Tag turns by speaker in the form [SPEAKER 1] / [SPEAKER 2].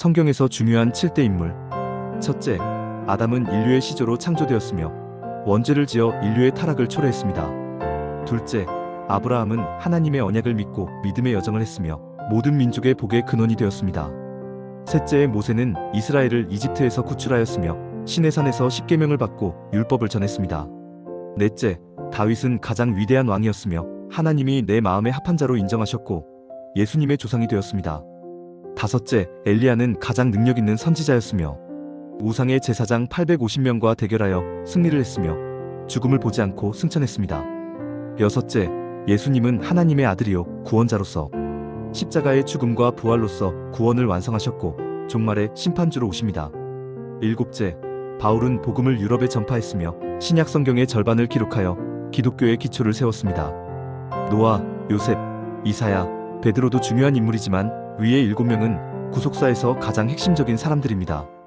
[SPEAKER 1] 성경에서 중요한 7대 인물. 첫째, 아담은 인류의 시조로 창조되었으며 원죄를 지어 인류의 타락을 초래했습니다. 둘째, 아브라함은 하나님의 언약을 믿고 믿음의 여정을 했으며 모든 민족의 복의 근원이 되었습니다. 셋째, 모세는 이스라엘을 이집트에서 구출하였으며 시내산에서 십계명을 받고 율법을 전했습니다. 넷째, 다윗은 가장 위대한 왕이었으며 하나님이 내 마음의 합한 자로 인정하셨고 예수님의 조상이 되었습니다. 다섯째, 엘리야는 가장 능력 있는 선지자였으며 우상의 제사장 850명과 대결하여 승리를 했으며 죽음을 보지 않고 승천했습니다. 여섯째, 예수님은 하나님의 아들이요 구원자로서 십자가의 죽음과 부활로서 구원을 완성하셨고 종말의 심판주로 오십니다. 일곱째, 바울은 복음을 유럽에 전파했으며 신약 성경의 절반을 기록하여 기독교의 기초를 세웠습니다. 노아, 요셉, 이사야, 베드로도 중요한 인물이지만 위의 일곱 명은 구속사에서 가장 핵심적인 사람들입니다.